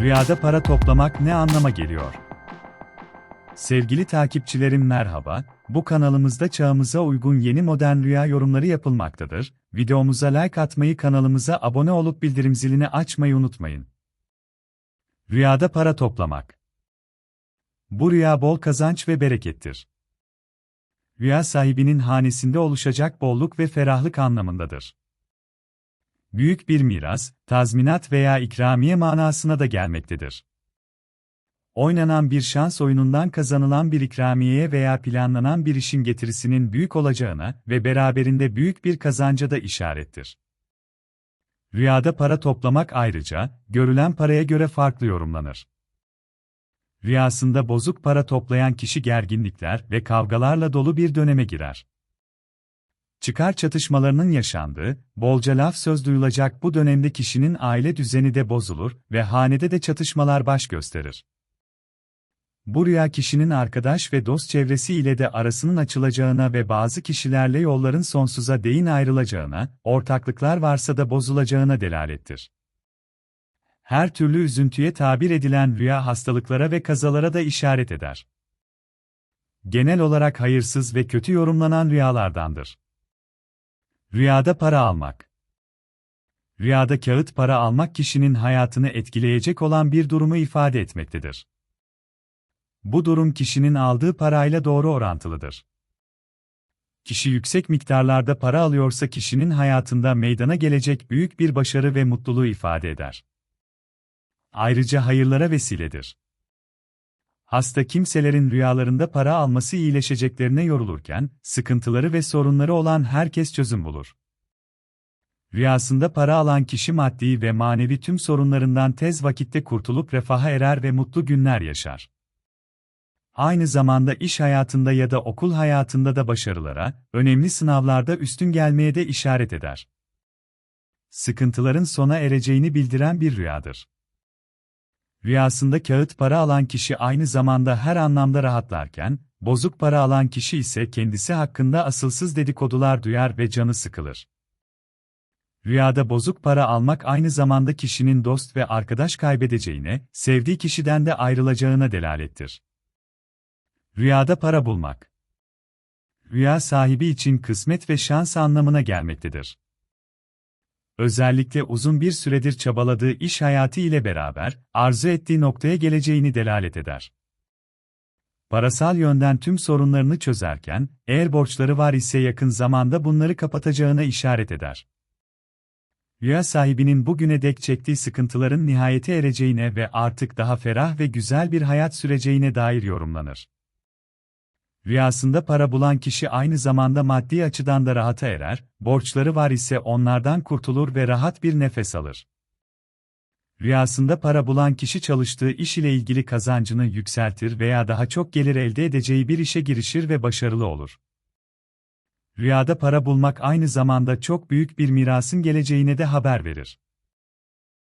Rüyada para toplamak ne anlama geliyor? Sevgili takipçilerim merhaba, bu kanalımızda çağımıza uygun yeni modern rüya yorumları yapılmaktadır. Videomuza like atmayı kanalımıza abone olup bildirim zilini açmayı unutmayın. Rüyada para toplamak. Bu rüya bol kazanç ve berekettir. Rüya sahibinin hanesinde oluşacak bolluk ve ferahlık anlamındadır büyük bir miras, tazminat veya ikramiye manasına da gelmektedir. Oynanan bir şans oyunundan kazanılan bir ikramiyeye veya planlanan bir işin getirisinin büyük olacağına ve beraberinde büyük bir kazanca da işarettir. Rüyada para toplamak ayrıca, görülen paraya göre farklı yorumlanır. Rüyasında bozuk para toplayan kişi gerginlikler ve kavgalarla dolu bir döneme girer çıkar çatışmalarının yaşandığı, bolca laf söz duyulacak bu dönemde kişinin aile düzeni de bozulur ve hanede de çatışmalar baş gösterir. Bu rüya kişinin arkadaş ve dost çevresi ile de arasının açılacağına ve bazı kişilerle yolların sonsuza değin ayrılacağına, ortaklıklar varsa da bozulacağına delalettir. Her türlü üzüntüye tabir edilen rüya hastalıklara ve kazalara da işaret eder. Genel olarak hayırsız ve kötü yorumlanan rüyalardandır. Rüyada para almak. Rüyada kağıt para almak kişinin hayatını etkileyecek olan bir durumu ifade etmektedir. Bu durum kişinin aldığı parayla doğru orantılıdır. Kişi yüksek miktarlarda para alıyorsa kişinin hayatında meydana gelecek büyük bir başarı ve mutluluğu ifade eder. Ayrıca hayırlara vesiledir. Hasta kimselerin rüyalarında para alması iyileşeceklerine yorulurken, sıkıntıları ve sorunları olan herkes çözüm bulur. Rüyasında para alan kişi maddi ve manevi tüm sorunlarından tez vakitte kurtulup refaha erer ve mutlu günler yaşar. Aynı zamanda iş hayatında ya da okul hayatında da başarılara, önemli sınavlarda üstün gelmeye de işaret eder. Sıkıntıların sona ereceğini bildiren bir rüyadır. Rüyasında kağıt para alan kişi aynı zamanda her anlamda rahatlarken, bozuk para alan kişi ise kendisi hakkında asılsız dedikodular duyar ve canı sıkılır. Rüyada bozuk para almak aynı zamanda kişinin dost ve arkadaş kaybedeceğine, sevdiği kişiden de ayrılacağına delalettir. Rüyada para bulmak Rüya sahibi için kısmet ve şans anlamına gelmektedir özellikle uzun bir süredir çabaladığı iş hayatı ile beraber, arzu ettiği noktaya geleceğini delalet eder. Parasal yönden tüm sorunlarını çözerken, eğer borçları var ise yakın zamanda bunları kapatacağına işaret eder. Rüya sahibinin bugüne dek çektiği sıkıntıların nihayete ereceğine ve artık daha ferah ve güzel bir hayat süreceğine dair yorumlanır. Rüyasında para bulan kişi aynı zamanda maddi açıdan da rahata erer, borçları var ise onlardan kurtulur ve rahat bir nefes alır. Rüyasında para bulan kişi çalıştığı iş ile ilgili kazancını yükseltir veya daha çok gelir elde edeceği bir işe girişir ve başarılı olur. Rüyada para bulmak aynı zamanda çok büyük bir mirasın geleceğine de haber verir.